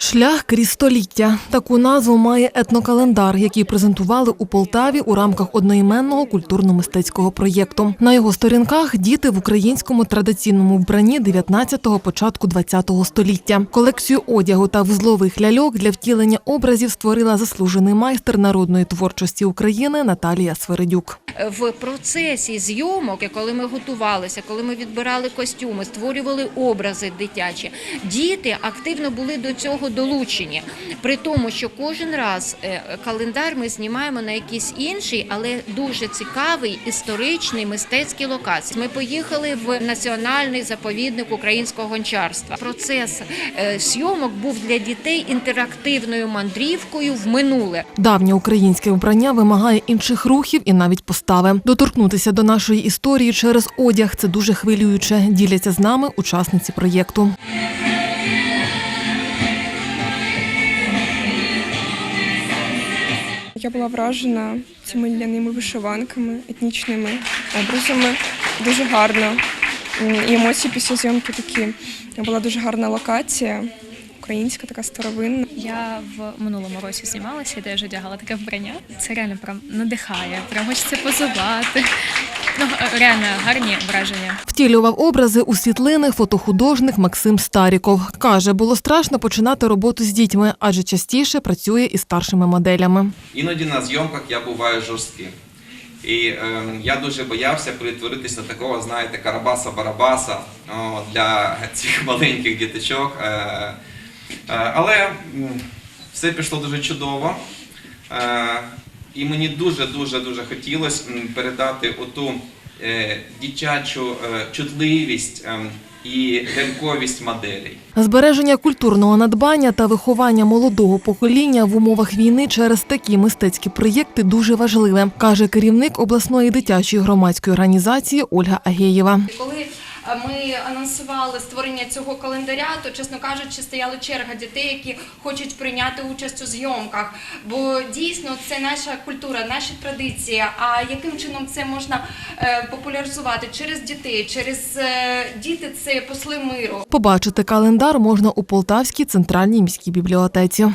Шлях крізь століття. Таку назву має етнокалендар, який презентували у Полтаві у рамках одноіменного культурно-мистецького проєкту. На його сторінках діти в українському традиційному вбранні 19-го, початку 20-го століття. Колекцію одягу та вузлових ляльок для втілення образів створила заслужений майстер народної творчості України Наталія Свередюк. В процесі зйомок, коли ми готувалися, коли ми відбирали костюми, створювали образи дитячі, діти активно були до цього долучені. При тому, що кожен раз е, календар ми знімаємо на якийсь інший, але дуже цікавий історичний мистецький локації. Ми поїхали в національний заповідник українського гончарства. Процес е, зйомок був для дітей інтерактивною мандрівкою в минуле. Давнє українське вбрання вимагає інших рухів і навіть постави. Доторкнутися до нашої історії через одяг це дуже хвилююче. Діляться з нами учасниці проєкту. Я була вражена цими ляними вишиванками, етнічними образами. Дуже гарно. І емоції після зйомки такі. Була дуже гарна локація, українська, така старовинна. Я в минулому році знімалася і теж одягала таке вбрання. Це реально прям надихає, прям хочеться позувати. Ну, реально гарні враження. Втілював образи у світлини фотохудожник Максим Старіков. Каже, було страшно починати роботу з дітьми, адже частіше працює із старшими моделями. Іноді на зйомках я буваю жорстким. І ем, я дуже боявся перетворитись на такого, знаєте, Карабаса-Барабаса для цих маленьких діточок. Е, е, але все пішло дуже чудово. Е, і мені дуже-дуже дуже хотілося передати оту е, дитячу е, чутливість ем, і ляльковість моделей. Збереження культурного надбання та виховання молодого покоління в умовах війни через такі мистецькі проєкти дуже важливе, каже керівник обласної дитячої громадської організації Ольга Агеєва. Ми анонсували створення цього календаря, то чесно кажучи, стояла черга дітей, які хочуть прийняти участь у зйомках. Бо дійсно це наша культура, наші традиції. А яким чином це можна е, популяризувати через дітей, через е, діти це посли миру. Побачити календар можна у Полтавській центральній міській бібліотеці.